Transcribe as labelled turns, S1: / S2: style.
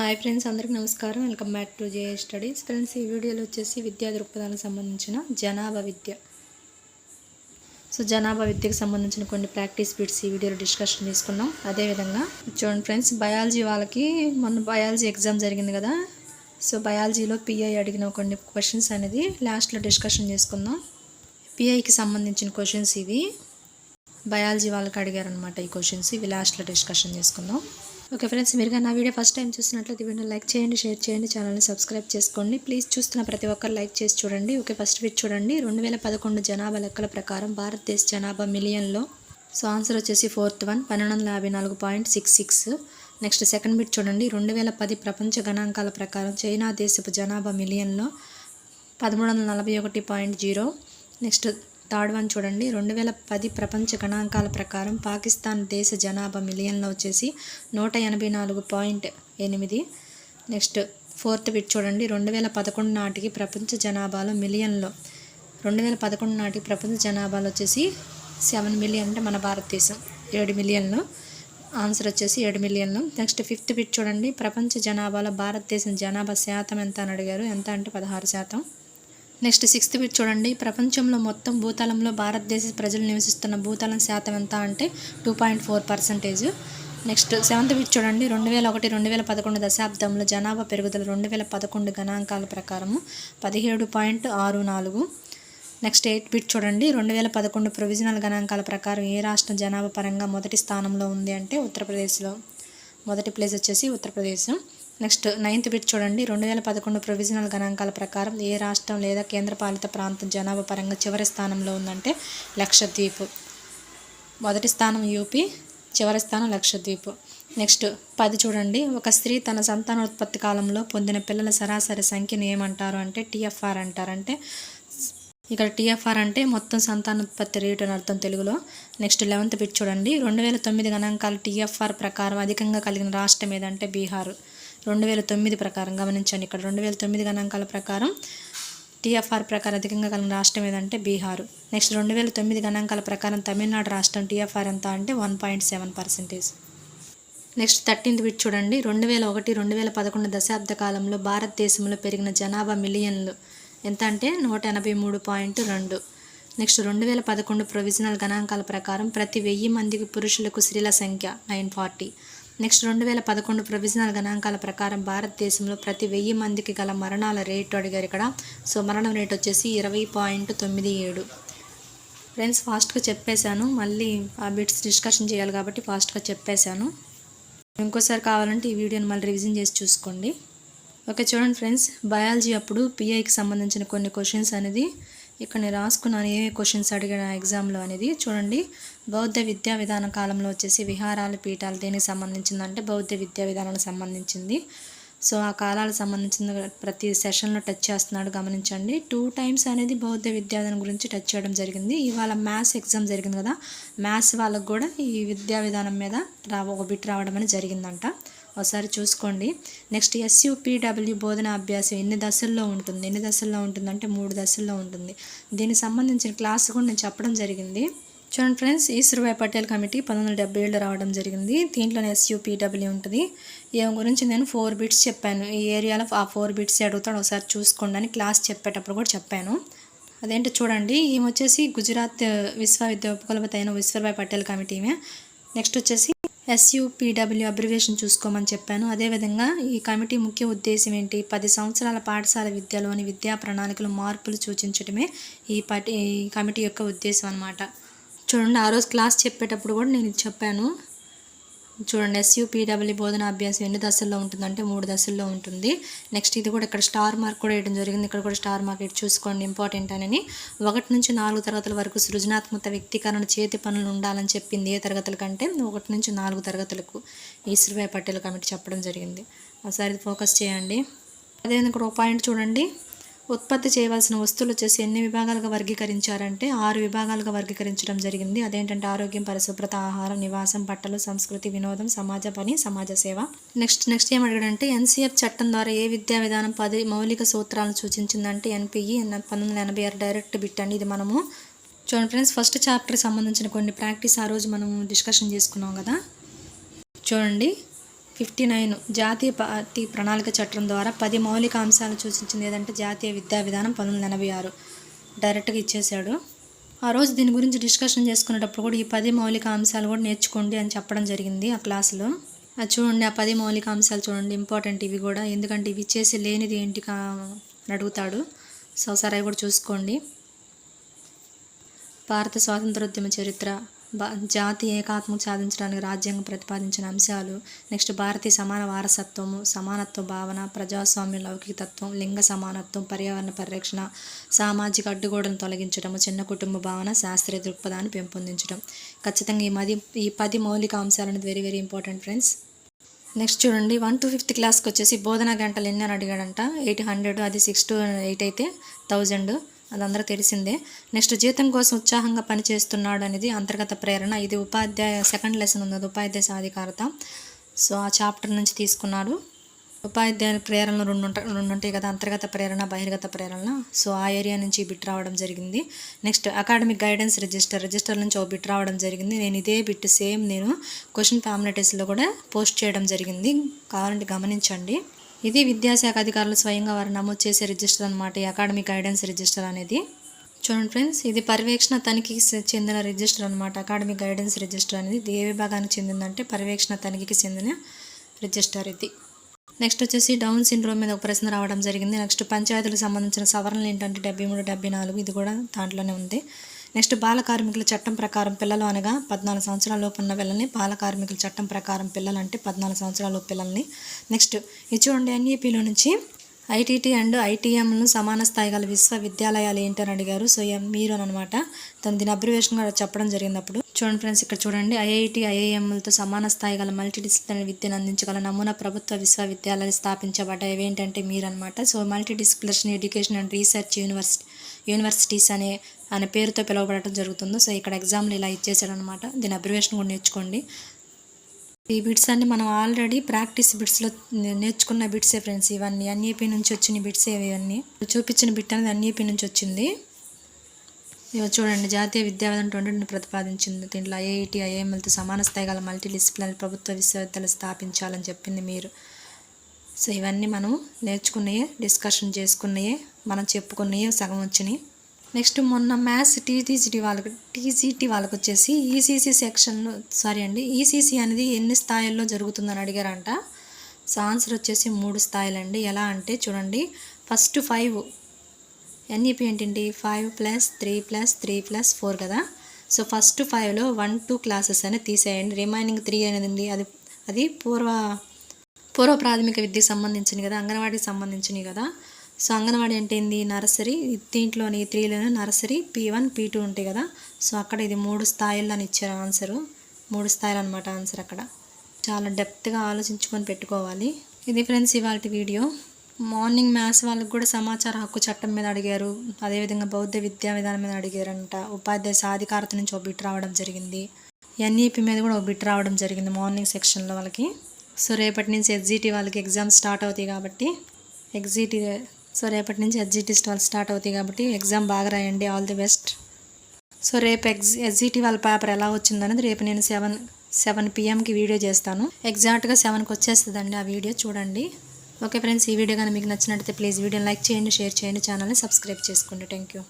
S1: Hi friends అందరికీ నమస్కారం. Welcome back to J studies. Friends ఈ వీడియోలో వచ్చేసి విద్యా దృక్పథాలకు సంబంధించిన జనాభా విద్య. సో జనాభా విద్యకు సంబంధించిన కొన్ని ప్రాక్టీస్ బిట్స్ ఈ వీడియోలో డిస్కషన్ తీసుకున్నాం. అదేవిధంగా చూడండి ఫ్రెండ్స్ బయాలజీ వాళ్ళకి మొన్న బయాలజీ ఎగ్జామ్ జరిగింది కదా. సో బయాలజీలో పిఐ అడిగిన కొన్ని క్వశ్చన్స్ అనేది లాస్ట్లో డిస్కషన్ చేసుకుందాం. పిఐకి సంబంధించిన క్వశ్చన్స్ ఇవి. బయాలజీ వాళ్ళకి అడిగారనమాట ఈ క్వశ్చన్స్ ఇవి లాస్ట్లో డిస్కషన్ చేసుకుందాం. ఓకే ఫ్రెండ్స్ మీరు నా వీడియో ఫస్ట్ టైం చూసినట్లయితే వీడియో లైక్ చేయండి షేర్ చేయండి ఛానల్ని సబ్స్క్రైబ్ చేసుకోండి. ప్లీజ్ చూస్తున్న ప్రతి ఒక్కరు లైక్ చేసి చూడండి. ఓకే ఫస్ట్ బిట్ చూడండి. రెండు వేల పదకొండు జనాభా లెక్కల ప్రకారం భారతదేశ జనాభా మిలియన్లో. సో ఆన్సర్ వచ్చేసి ఫోర్త్ వన్ పన్నెండు వందల యాభై నాలుగు point six six. Next second bit చూడండి. రెండు వేల పది ప్రపంచ గణాంకాల ప్రకారం చైనా దేశపు జనాభా మిలియన్లో పదమూడు వందల నలభై ఒకటి point zero. Next third one చూడండి. రెండు వేల పది ప్రపంచ గణాంకాల ప్రకారం పాకిస్తాన్ దేశ జనాభా మిలియన్లో వచ్చేసి నూట ఎనభై నాలుగు పాయింట్ ఎనిమిది. నెక్స్ట్ ఫోర్త్ బిట్ చూడండి. రెండు వేల పదకొండు నాటికి ప్రపంచ జనాభాలో మిలియన్లో. రెండు వేల పదకొండు నాటికి ప్రపంచ జనాభాలో వచ్చేసి సెవెన్ మిలియన్ అంటే మన భారతదేశం. ఏడు మిలియన్లు. ఆన్సర్ వచ్చేసి ఏడు మిలియన్లు. నెక్స్ట్ ఫిఫ్త్ బిట్ చూడండి. ప్రపంచ జనాభాలో భారతదేశం జనాభా శాతం ఎంత అని అడిగారు. ఎంత అంటే పదహారు శాతం. నెక్స్ట్ సిక్స్త్ బిట్ చూడండి. ప్రపంచంలో మొత్తం భూతలంలో భారతదేశ ప్రజలు నివసిస్తున్న భూతలం శాతం ఎంత అంటే two point four percentage. Next seventh bit చూడండి. రెండు వేల ఒకటి రెండు వేల పదకొండు దశాబ్దంలో జనాభా పెరుగుదల రెండు వేల పదకొండు గణాంకాల ప్రకారము పదిహేడు పాయింట్ ఆరు నాలుగు. నెక్స్ట్ ఎయిట్ బిట్ చూడండి. రెండు వేల పదకొండు ప్రొవిజనల్ గణాంకాల ప్రకారం ఏ రాష్ట్రం జనాభా పరంగా మొదటి స్థానంలో ఉంది అంటే ఉత్తరప్రదేశ్లో. మొదటి ప్లేస్ వచ్చేసి ఉత్తరప్రదేశ్. నెక్స్ట్ నైన్త్ బిట్ చూడండి. రెండు వేల పదకొండు ప్రొవిజనల్ గణాంకాల ప్రకారం ఏ రాష్ట్రం లేదా కేంద్రపాలిత ప్రాంతం జనాభా పరంగా చివరి స్థానంలో ఉందంటే లక్షద్వీప్. మొదటి స్థానం యూపీ చివరి స్థానం లక్షద్వీప్. నెక్స్ట్ పది చూడండి. ఒక స్త్రీ తన సంతానోత్పత్తి కాలంలో పొందిన పిల్లల సరాసరి సంఖ్యను ఏమంటారు అంటే టీఎఫ్ఆర్ అంటారు. అంటే ఇక్కడ టీఎఫ్ఆర్ అంటే మొత్తం సంతానోత్పత్తి రేటు అని అర్థం తెలుగులో. నెక్స్ట్ లెవెంత్ బిట్ చూడండి. రెండు వేల తొమ్మిది గణాంకాల టీఎఫ్ఆర్ ప్రకారం అధికంగా కలిగిన రాష్ట్రం ఏదంటే బీహార్. రెండు వేల తొమ్మిది ప్రకారం గమనించండి. ఇక్కడ రెండు వేల తొమ్మిది గణాంకాల ప్రకారం టీఎఫ్ఆర్ ప్రకారం అధికంగా కలిగిన రాష్ట్రం ఏదంటే బీహార్. నెక్స్ట్ రెండు వేల తొమ్మిది గణాంకాల ప్రకారం తమిళనాడు రాష్ట్రం టీఎఫ్ఆర్ ఎంత అంటే one point seven percentage. Next thirteenth bit చూడండి. రెండు వేల ఒకటి రెండు వేల పదకొండు దశాబ్ద కాలంలో భారతదేశంలో పెరిగిన జనాభా మిలియన్లు ఎంత అంటే నూట ఎనభై మూడు పాయింట్ రెండు. నెక్స్ట్ రెండు వేల పదకొండు ప్రొవిజనల్ గణాంకాల ప్రకారం ప్రతి వెయ్యి మందికి పురుషులకు స్త్రీల సంఖ్య నైన్ ఫార్టీ. నెక్స్ట్ రెండు వేల పదకొండు ప్రొవిజనల్ గణాంకాల ప్రకారం భారతదేశంలో ప్రతి వెయ్యి మందికి గల మరణాల రేటు అడిగారు ఇక్కడ. సో మరణం రేట్ వచ్చేసి ఇరవై పాయింట్ తొమ్మిది ఏడు. ఫ్రెండ్స్ ఫాస్ట్గా చెప్పేశాను. మళ్ళీ ఆ బిట్స్ డిస్కషన్ చేయాలి కాబట్టి ఫాస్ట్గా చెప్పేశాను. ఇంకోసారి కావాలంటే ఈ వీడియోని మళ్ళీ రివిజన్ చేసి చూసుకోండి. ఓకే చూడండి ఫ్రెండ్స్. బయాలజీ అప్పుడు పిఐకి సంబంధించిన కొన్ని క్వశ్చన్స్ అనేది ఇక్కడ నేను రాసుకున్నాను ఏ క్వశ్చన్స్ అడిగిన ఎగ్జామ్లో అనేది. చూడండి బౌద్ధ విద్యా విధాన కాలంలో వచ్చేసి విహారాలు పీఠాలు దేనికి సంబంధించిందంటే బౌద్ధ విద్యా విధానానికి సంబంధించింది. సో ఆ కాలాలకు సంబంధించిన ప్రతి సెషన్లో టచ్ చేస్తున్నాడు గమనించండి. టూ టైమ్స్ అనేది బౌద్ధ విద్యావిధానం గురించి టచ్ చేయడం జరిగింది. ఇవాళ మ్యాథ్స్ ఎగ్జామ్ జరిగింది కదా మ్యాథ్స్ వాళ్ళకు కూడా ఈ విద్యా విధానం మీద రా ఒక బిట్ రావడం అనేది జరిగిందంట. ఒకసారి చూసుకోండి. నెక్స్ట్ ఎస్యూపీడబ్ల్యూ బోధన అభ్యాసం ఎన్ని దశల్లో ఉంటుంది? ఎన్ని దశల్లో ఉంటుంది అంటే మూడు దశల్లో ఉంటుంది. దీనికి సంబంధించిన క్లాస్ కూడా నేను చెప్పడం జరిగింది. చూడండి ఫ్రెండ్స్ ఈశ్వరభాయ్ పటేల్ కమిటీ పంతొమ్మిది వందల డెబ్బై ఏళ్ళు రావడం జరిగింది. దీంట్లోనే ఎస్యూపీడబ్ల్యూ ఉంటుంది. ఏం గురించి నేను ఫోర్ బిట్స్ చెప్పాను. ఈ ఏరియాలో ఆ ఫోర్ బిట్స్ అడుగుతాడు. ఒకసారి చూసుకోండి అని క్లాస్ చెప్పేటప్పుడు కూడా చెప్పాను. అదేంటో చూడండి. ఈమె వచ్చేసి గుజరాత్ విశ్వవిద్యాపకులపతి అయిన ఈశ్వర్భాయ్ పటేల్ కమిటీమే నెక్స్ట్ వచ్చేసి ఎస్యూపీడబ్ల్యూ అబ్రివేషన్ చూసుకోమని చెప్పాను. అదేవిధంగా ఈ కమిటీ ముఖ్య ఉద్దేశం ఏంటి? పది సంవత్సరాల పాఠశాల విద్యలోని విద్యా ప్రణాళికలు మార్పులు సూచించడమే ఈ పటి ఈ కమిటీ యొక్క ఉద్దేశం అనమాట చూడండి ఆ రోజు క్లాస్ చెప్పేటప్పుడు కూడా నేను చెప్పాను. చూడండి ఎస్యూపీడబ్ల్యూ బోధన అభ్యాసం ఎన్ని దశల్లో ఉంటుందంటే మూడు దశల్లో ఉంటుంది. నెక్స్ట్ ఇది కూడా ఇక్కడ స్టార్ మార్క్ కూడా వేయడం జరిగింది. ఇక్కడ కూడా స్టార్ మార్క్ ఇటు చూసుకోండి ఇంపార్టెంట్ అని. ఒకటి నుంచి నాలుగు తరగతుల వరకు సృజనాత్మక వ్యక్తీకరణ చేతి పనులు ఉండాలని చెప్పింది ఏ తరగతుల కంటే? ఒకటి నుంచి నాలుగు తరగతులకు ఈశ్వర్భాయ్ పటేల్ కమిటీ చెప్పడం జరిగింది. ఒకసారి ఫోకస్ చేయండి. అదేవిధంగా ఇక్కడ ఒక పాయింట్ చూడండి. ఉత్పత్తి చేయవలసిన వస్తువులు వచ్చేసి ఎన్ని విభాగాలుగా వర్గీకరించారంటే ఆరు విభాగాలుగా వర్గీకరించడం జరిగింది. అదేంటంటే ఆరోగ్యం పరిశుభ్రత ఆహారం నివాసం బట్టలు సంస్కృతి వినోదం సమాజ పని సమాజ సేవ. నెక్స్ట్ నెక్స్ట్ ఏం అడిగాడంటే ఎన్సీఎఫ్ చట్టం ద్వారా ఏ విద్యా విధానం పది మౌలిక సూత్రాలను సూచించిందంటే ఎన్పిఈ పంతొమ్మిది వందల ఎనభై ఆరు డైరెక్ట్ బిట్ అండి ఇది మనము. చూడండి ఫ్రెండ్స్ ఫస్ట్ చాప్టర్కి సంబంధించిన కొన్ని ప్రాక్టీస్ ఆ రోజు మనం డిస్కషన్ చేసుకున్నాం కదా. చూడండి. ఫిఫ్టీ నైన్ జాతీయ పార్టీ ప్రణాళిక చట్టం ద్వారా పది మౌలిక అంశాలు సూచించింది ఏదంటే జాతీయ విద్యా విధానం పంతొమ్మిది వందల ఎనభై ఆరు. డైరెక్ట్గా ఇచ్చేశాడు. ఆ రోజు దీని గురించి డిస్కషన్ చేసుకునేటప్పుడు కూడా ఈ పది మౌలిక అంశాలు కూడా నేర్చుకోండి అని చెప్పడం జరిగింది ఆ క్లాసులో. అది చూడండి ఆ పది మౌలిక అంశాలు చూడండి ఇంపార్టెంట్ ఇవి కూడా. ఎందుకంటే ఇవి చేసి లేనిది ఏంటి కా అని అడుగుతాడు. సో సరే అవి కూడా చూసుకోండి. భారత స్వాతంత్రోద్యమ చరిత్ర జాతి జాతీయ ఏకాత్మం సాధించడానికి రాజ్యాంగం ప్రతిపాదించిన అంశాలు. నెక్స్ట్ భారతీయ సమాన వారసత్వము సమానత్వ భావన ప్రజాస్వామ్య లౌకికతత్వం లింగ సమానత్వం పర్యావరణ పరిరక్షణ సామాజిక అడ్డుగోడను తొలగించడము చిన్న కుటుంబ భావన శాస్త్రీయ దృక్పథాన్ని పెంపొందించడం ఖచ్చితంగా ఈ మది ఈ పది మౌలిక అంశాలను very very important friends. Next చూడండి వన్ టు ఫిఫ్త్ క్లాస్కి వచ్చేసి బోధనా గంటలు ఎన్ని అని అడిగాడంట. ఎయిట్ హండ్రెడ్ అది సిక్స్ టు ఎయిట్ అయితే థౌజండ్. అది తెలిసిందే. నెక్స్ట్ జీతం కోసం ఉత్సాహంగా పనిచేస్తున్నాడు అనేది అంతర్గత ప్రేరణ. ఇది ఉపాధ్యాయ సెకండ్ లెసన్ ఉన్నది. ఉపాధ్యాయ సాధికారత. సో ఆ చాప్టర్ నుంచి తీసుకున్నాడు. ఉపాధ్యాయుల ప్రేరణలు రెండు ఉంటాయి రెండు ఉంటాయి కదా. అంతర్గత ప్రేరణ బహిర్గత ప్రేరణ. సో ఆ ఏరియా నుంచి బిట్ రావడం జరిగింది. Next academic guidance register. Register నుంచి ఒక బిట్ రావడం జరిగింది. నేను ఇదే బిట్ సేమ్ నేను క్వశ్చన్ ఫ్యామిలిటీస్లో కూడా పోస్ట్ చేయడం జరిగింది. కావాలంటే గమనించండి. ఇది విద్యాశాఖ అధికారులు స్వయంగా వారు నమోదు చేసే రిజిస్టర్ అనమాట ఈ అకాడమిక్ గైడెన్స్ రిజిస్టర్ అనేది. చూడండి ఫ్రెండ్స్ ఇది పర్యవేక్షణ తనిఖీకి చెందిన రిజిస్టర్ అనమాట అకాడమిక్ గైడెన్స్ రిజిస్టర్ అనేది. ఇది ఏ విభాగానికి చెందిందంటే పర్యవేక్షణ తనిఖీకి చెందిన రిజిస్టర్ ఇది. నెక్స్ట్ వచ్చేసి డౌన్ సిండ్రోమ్ మీద ఒక ప్రశ్న రావడం జరిగింది. నెక్స్ట్ పంచాయతీలకు సంబంధించిన సవరణలు ఏంటంటే డెబ్బై మూడు డెబ్బై నాలుగు ఇది కూడా దాంట్లోనే ఉంది. నెక్స్ట్ బాల కార్మికుల చట్టం ప్రకారం పిల్లలు అనగా పద్నాలుగు సంవత్సరాల లోపు ఉన్న పిల్లల్ని బాలకార్మికుల చట్టం ప్రకారం పిల్లలు అంటే పద్నాలుగు సంవత్సరాల లోపు పిల్లల్ని. నెక్స్ట్ ఇది చూడండి ఎన్ఈపిలో నుంచి ఐటీటీ అండ్ ఐటీఎంను సమాన స్థాయి గల విశ్వవిద్యాలయాలు ఏంటని అడిగారు. సో మీరు అనమాట తను దీని అబ్రివేషన్ కూడా చెప్పడం జరిగినప్పుడు చూడండి ఫ్రెండ్స్ ఇక్కడ చూడండి ఐఐటి ఐఐఎంలతో సమాన స్థాయి గల మల్టీ డిసిప్లినరీ విద్యను అందించగల నమూనా ప్రభుత్వ విశ్వవిద్యాలయాలు స్థాపించబడ్డాయి. ఏంటంటే మీరు అనమాట. So multi disciplinary education and research university universities అనే అనే పేరుతో పిలువబడటం జరుగుతుంది సో ఇక్కడ ఎగ్జామ్లు ఇలా ఇచ్చేసాడనమాట దీని అబ్రివేషన్ కూడా నేర్చుకోండి. ఈ బిట్స్ అన్ని మనం ఆల్రెడీ ప్రాక్టీస్ బిట్స్లో నేర్చుకున్న బిట్సే ఫ్రెండ్స్. ఇవన్నీ ఎన్ఈపీ నుంచి వచ్చిన బిట్సే ఇవన్నీ. చూపించిన బిట్ అనేది ఎన్ఈపీ నుంచి వచ్చింది. ఇవి చూడండి జాతీయ విద్యా విధానం ట్వంటీని ప్రతిపాదించింది. దీంట్లో ఐఐటి ఐఎంఎల్తో సమాన స్థాయి గల మల్టీ డిసిప్లినరీ ప్రభుత్వ విశ్వవిద్యాలయాలు స్థాపించాలని చెప్పింది మీరు. సో ఇవన్నీ మనం నేర్చుకున్నాయే డిస్కషన్ చేసుకున్నాయే మనం చెప్పుకున్నాయే సగం వచ్చినాయి. నెక్స్ట్ మొన్న మ్యాథ్స్ టీజీటీ వాళ్ళకి టీజీటీ వాళ్ళకి వచ్చేసి ఈసీసీ సెక్షన్లో సారీ అండి ఈసీసీ అనేది ఎన్ని స్థాయిల్లో జరుగుతుందని అడిగారంట. సో ఆన్సర్ వచ్చేసి మూడు స్థాయిలండి. ఎలా అంటే చూడండి ఫస్ట్ ఫైవ్ ఎన్ఈపి ఏంటండి? Five plus three plus three plus four కదా. సో ఫస్ట్ ఫైవ్లో వన్ టూ క్లాసెస్ అనేది తీసేయండి. రిమైనింగ్ త్రీ అనేది అది అది పూర్వ పూర్వ ప్రాథమిక విద్యకు సంబంధించినవి కదా అంగన్వాడీకి సంబంధించినవి కదా. సో అంగన్వాడీ అంటే ఏంది? నర్సరీ. దీంట్లోని త్రీలోనే nursery P one P two ఉంటాయి కదా. సో అక్కడ ఇది మూడు స్థాయిల్లో అని ఇచ్చారు ఆన్సరు. మూడు స్థాయిలు అనమాట ఆన్సర్ అక్కడ. చాలా డెప్త్గా ఆలోచించుకొని పెట్టుకోవాలి. ఇది ఫ్రెండ్స్ ఇవాళ వీడియో. మార్నింగ్ మ్యాథ్స్ వాళ్ళకి కూడా సమాచార హక్కు చట్టం మీద అడిగారు. అదేవిధంగా బౌద్ధ విద్యా విధానం మీద అడిగారంట. ఉపాధ్యాయ సాధికారత నుంచి ఒక బిట్ రావడం జరిగింది. ఎన్ఈపి మీద కూడా ఒక బిట్ రావడం జరిగింది మార్నింగ్ సెక్షన్లో వాళ్ళకి. సో రేపటి నుంచి ఎగ్జిటి వాళ్ళకి ఎగ్జామ్స్ స్టార్ట్ అవుతాయి కాబట్టి ఎగ్జిటి సో రేపటి నుంచి ఎగ్జిటి వాళ్ళు స్టార్ట్ అవుతాయి కాబట్టి ఎగ్జామ్ బాగా రాయండి ఆల్ ది బెస్ట్. సో రేపు ఎగ్జ్ ఎస్జిటి వాళ్ళ పేపర్ ఎలా వచ్చిందనేది రేపు నేను సెవెన్ సెవెన్ పిఎంకి వీడియో చేస్తాను. ఎగ్జాక్ట్గా సెవెన్కి వచ్చేస్తుందండి ఆ వీడియో చూడండి. ఓకే ఫ్రెండ్స్ ఈ వీడియో కానీ మీకు నచ్చినట్లయితే ప్లీజ్ వీడియోని లైక్ చేయండి షేర్ చేయండి ఛానల్ని సబ్స్క్రైబ్ చేసుకోండి. Thank you.